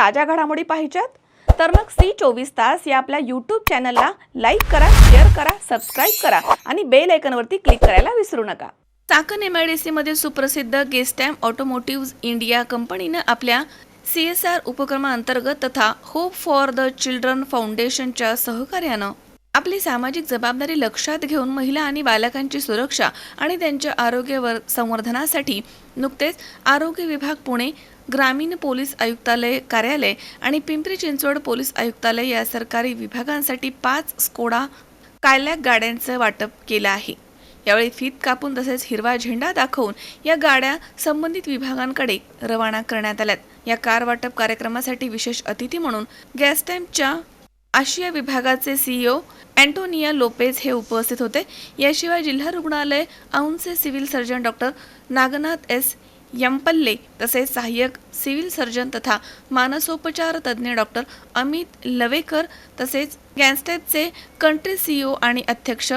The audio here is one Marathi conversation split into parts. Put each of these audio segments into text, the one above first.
ताज्या घडामोडी पाहिजेत? तर मग सी चोवीस तास या आपल्या यूट्यूब चॅनलला लाईक करा शेअर करा सबस्क्राईब करा आणि बेल आयकनवरती क्लिक करायला विसरू नका. चाकण एम आय डी सीमध्ये सुप्रसिद्ध गेस्टॅम ऑटोमोटिव्ह इंडिया कंपनीनं आपल्या सी एस आर उपक्रमाअंतर्गत तथा होप फॉर द चिल्ड्रन फाउंडेशनच्या सहकार्यानं आपली सामाजिक जबाबदारी लक्षात घेऊन महिला आणि बालकांची सुरक्षा आणि त्यांच्या आरोग्यवर संवर्धनासाठी नुकतेच आरोग्य विभाग पुणे ग्रामीण पोलीस आयुक्तालय कार्यालय आणि पिंपरी चिंचवड पोलीस आयुक्तालय या सरकारी विभागांसाठी पाच स्कोडा कायल्या गाड्यांचं वाटप केलं आहे. यावेळी फीत कापून तसेच हिरवा झेंडा दाखवून या गाड्या संबंधित विभागांकडे रवाना करण्यात आल्यात. या कार वाटप कार्यक्रमासाठी विशेष अतिथी म्हणून गॅस्टॅम्पच्या आशिया विभागाचे सीईओ अँटोनिया लोपेज हे उपस्थित होते. याशिवाय जिल्हा रुग्णालय औंसे civil surgeon doctor Nagnath S. Yampalle तसेच सहाय्यक सिव्हिल सर्जन तथा मानसोपचार तज्ज्ञ डॉक्टर अमित लवेकर तसेच गॅन्स्टॅपचे कंट्री सीईओ आणि अध्यक्ष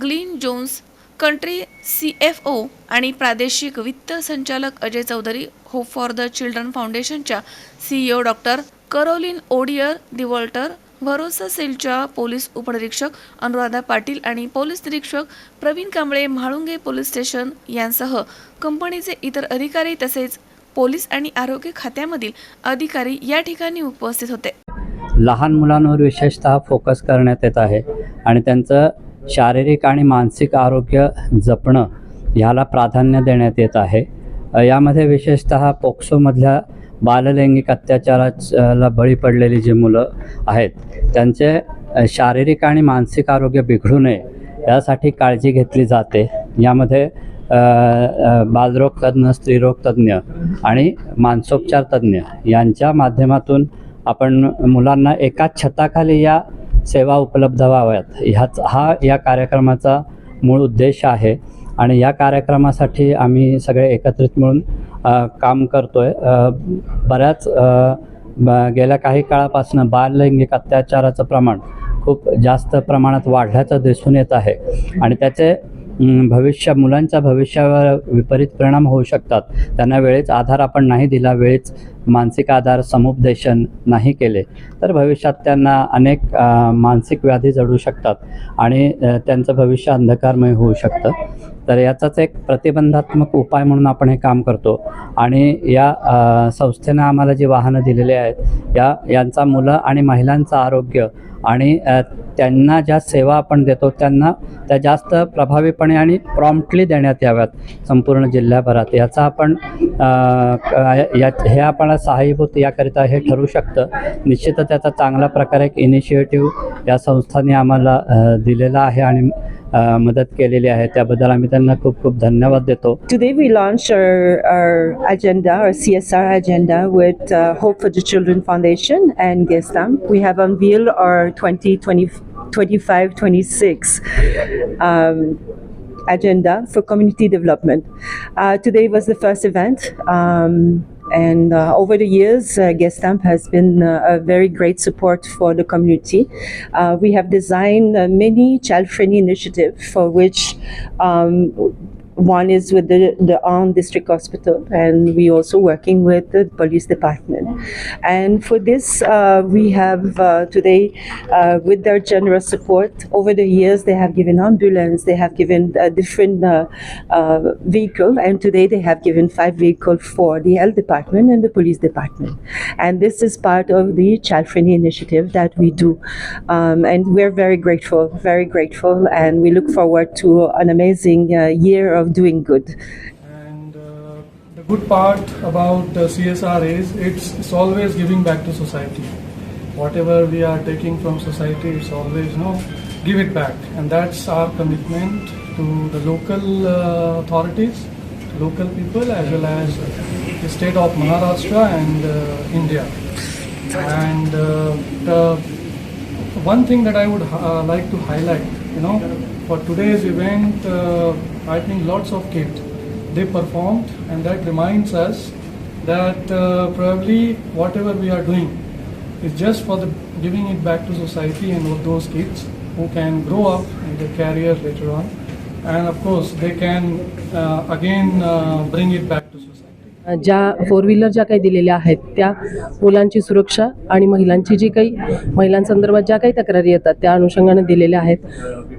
Glynn Jones country C F O आणि प्रादेशिक वित्त संचालक Ajay Chaudhary hope for the children फाउंडेशनच्या सीईओ डॉक्टर करोलिन ओडियर दिवॉल्टर भरोसा सेलच्या पोलीस उपनिरीक्षक अनुराधा पाटील आणि पोलीस निरीक्षक प्रवीण कांबळे म्हाळुंगे पोलीस स्टेशन यांसह कंपनीचे इतर अधिकारी तसेच पोलीस आणि आरोग्य खात्यामधील अधिकारी या ठिकाणी उपस्थित होते. लहान मुलांवर विशेषतः फोकस करण्यात येत आहे आणि त्यांचं शारीरिक आणि मानसिक आरोग्य जपणं ह्याला प्राधान्य देण्यात येत आहे. यामध्ये विशेषतः पोक्सोमधल्या बाललैंगिक अत्याचाराला बळी पडलेली जी मुलं आहेत त्यांचे शारीरिक आणि मानसिक आरोग्य बिघडू नये यासाठी काळजी घेतली जाते. यामध्ये बालरोग तज्ज्ञ स्त्रीरोग तज्ज्ञ आणि मानसोपचार तज्ज्ञ यांच्या माध्यमातून आपण मुलांना एकाच छताखाली या सेवा उपलब्ध व्हाव्यात. ह्याच हा या कार्यक्रमाचा मूळ उद्देश आहे. आणि या कार्यक्रमासाठी आम्ही सगळे एकत्रित मिळून काम करतो आहे बऱ्याच ब- गेल्या काही काळापासून बाललैंगिक अत्याचाराचं प्रमाण खूप जास्त प्रमाणात वाढल्याचं दिसून येत आहे. आणि त्याचे भविष्य मुलांच्या भविष्यावर विपरीत परिणाम होऊ शकतात. त्यांना वेळेच आधार आपण नाही दिला वेळेच मानसिक आधार समुपदेशन नाही केले तर भविष्यात त्यांना अनेक मानसिक व्याधी जडू शकतात आणि त्यांचं भविष्य अंधकारमय होऊ शकतं. तर याचाच एक प्रतिबंधात्मक उपाय म्हणून आपण हे काम करतो आणि या संस्थेनं आम्हाला जी वाहनं दिलेली आहेत या यांचा मुलं आणि महिलांचं आरोग्य आणि त्यांना ज्या सेवा आपण देतो त्यांना त्या जास्त प्रभावीपणे आणि प्रॉम्प्टली देण्यात याव्यात संपूर्ण जिल्ह्याभरात. याचा आपण या हे आपण आपल्याला सहाय्यभूत याकरिता हे ठरू शकतं निश्चितच त्याचा चांगला प्रकारे एक इनिशिएटिव्ह या संस्थाने आम्हाला दिलेला आहे आणि मदत केलेली आहे त्याबद्दल आम्ही त्यांना खूप खूप धन्यवाद देतो today we launch our agenda our C S R agenda with hope for the children foundation and Gestamp we have unveil our twenty twenty twenty six Agenda for community development. Uh, today was the first event. Um, and uh, over the years, uh, Gestamp has been uh, a very great support for the community. Uh, we have designed uh, many child-friendly initiatives for which um, one is with the, the Arm District Hospital, and we also working with the police department. And for this, uh, we have uh, today, uh, with their generous support, over the years, they have given ambulance, they have given a different uh, uh, vehicle, and today they have given five vehicles for the health department and the police department. And this is part of the child-friendly initiative that we do. Um, and we're very grateful, very grateful, and we look forward to an amazing uh, year of doing good. And uh, the good part about uh, CSR is it's, it's always giving back to society. Whatever we are taking from society, it's always you know give it back, and that's our commitment to the local uh, authorities, local people, as well as the state of Maharashtra and uh, India. And uh, the one thing that I would uh, like to highlight, you know, for today's event, uh, I think lots of kids they performed, and that reminds us that uh, probably whatever we are doing is just for the giving it back to society and those kids who can grow up in their career later on, and of course they can uh, again uh, bring it back. ज्या फोर व्हीलर ज्या काही दिलेल्या आहेत त्या मुलांची सुरक्षा आणि महिलांची जी काही महिलांसंदर्भात ज्या काही तक्रारी येतात त्या अनुषंगाने दिलेल्या आहेत.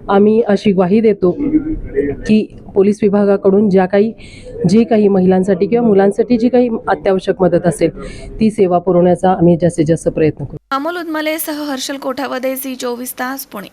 आम्ही अशी ग्वाही देतो की पोलीस विभागाकडून ज्या काही जी काही महिलांसाठी किंवा मुलांसाठी जी काही अत्यावश्यक मदत असेल ती सेवा पुरवण्याचा आम्ही जास्तीत जास्त प्रयत्न करू. अमोल उदमले सह हर्षल कोठावदे सी चोवीस तास पुणे.